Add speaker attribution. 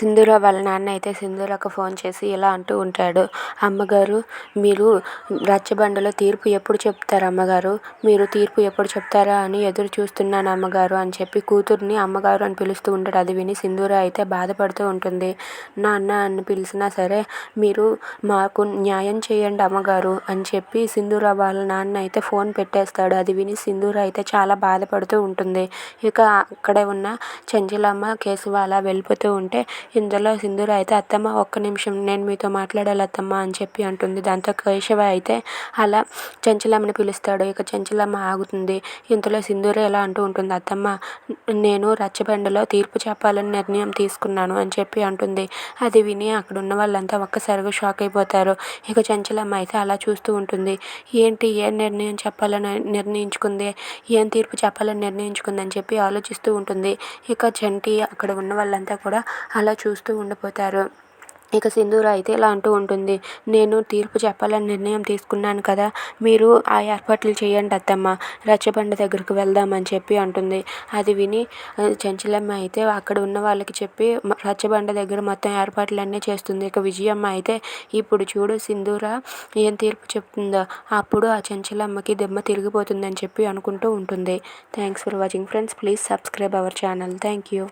Speaker 1: సింధూర వాళ్ళ నాన్న అయితే సింధూరకు ఫోన్ చేసి ఇలా అంటూ ఉంటాడు. అమ్మగారు మీరు రచ్చబండలో తీర్పు ఎప్పుడు చెప్తారు అమ్మగారు? మీరు తీర్పు ఎప్పుడు చెప్తారా అని ఎదురు చూస్తున్నాను అమ్మగారు అని చెప్పి కూతుర్ని అమ్మగారు అని పిలుస్తూ ఉంటాడు. అది విని సింధూర అయితే బాధపడుతూ ఉంటుంది. నాన్న అని పిలిచినా సరే మీరు మాకు న్యాయం చేయండి అమ్మగారు అని చెప్పి సింధూర వాళ్ళ నాన్న అయితే ఫోన్ పెట్టేస్తాడు. అది విని సింధూర అయితే చాలా బాధపడుతూ ఉంటుంది. ఇక అక్కడే ఉన్న చెంచలమ్మ కేసు అలా వెళ్ళిపోతూ ఉంటే ఇందులో సింధూర అయితే అత్తమ్మ ఒక్క నిమిషం నేను మీతో మాట్లాడాలి అత్తమ్మ అని చెప్పి అంటుంది. దాంతో కేశవ అయితే అలా చెంచలమ్మని పిలుస్తాడు. ఇక చెంచలమ్మ ఆగుతుంది. ఇంతలో సింధూర ఎలా అంటూ ఉంటుంది. అత్తమ్మ నేను రచ్చబండలో తీర్పు చెప్పాలని నిర్ణయం తీసుకున్నాను అని చెప్పి అంటుంది. అది విని అక్కడ ఉన్న వాళ్ళంతా ఒక్కసారిగా షాక్ అయిపోతారు. ఇక చెంచలమ్మ అయితే అలా చూస్తూ ఉంటుంది. ఏంటి ఏ నిర్ణయం చెప్పాలని నిర్ణయించుకుంది? ఏం తీర్పు చెప్పాలని నిర్ణయించుకుంది? అని చెప్పి ఆలోచిస్తూ ఉంటుంది. ఇక చంటి అక్కడ ఉన్న వాళ్ళంతా కూడా అలా చూస్తూ ఉండిపోతారు. ఇక సింధూర అయితే ఇలా అంటూ ఉంటుంది. నేను తీర్పు చెప్పాలని నిర్ణయం తీసుకున్నాను కదా. మీరు ఆ ఏర్పాట్లు చేయండి అత్తమ్మ. రచ్చబండ దగ్గరకు వెళ్దామని చెప్పి అంటుంది. అది విని చెంచలమ్మ అయితే అక్కడ ఉన్న వాళ్ళకి చెప్పి రచ్చబండ దగ్గర మొత్తం ఏర్పాట్లన్నీ చేస్తుంది. ఇక విజయమ్మ అయితే ఇప్పుడు చూడు సింధూర ఏం తీర్పు చెప్తుందో. అప్పుడు ఆ చెంచలమ్మకి దెమ్మ తిరిగిపోతుందని చెప్పి అనుకుంటూ ఉంటుంది. Thanks for watching friends. Please subscribe our channel. Thank you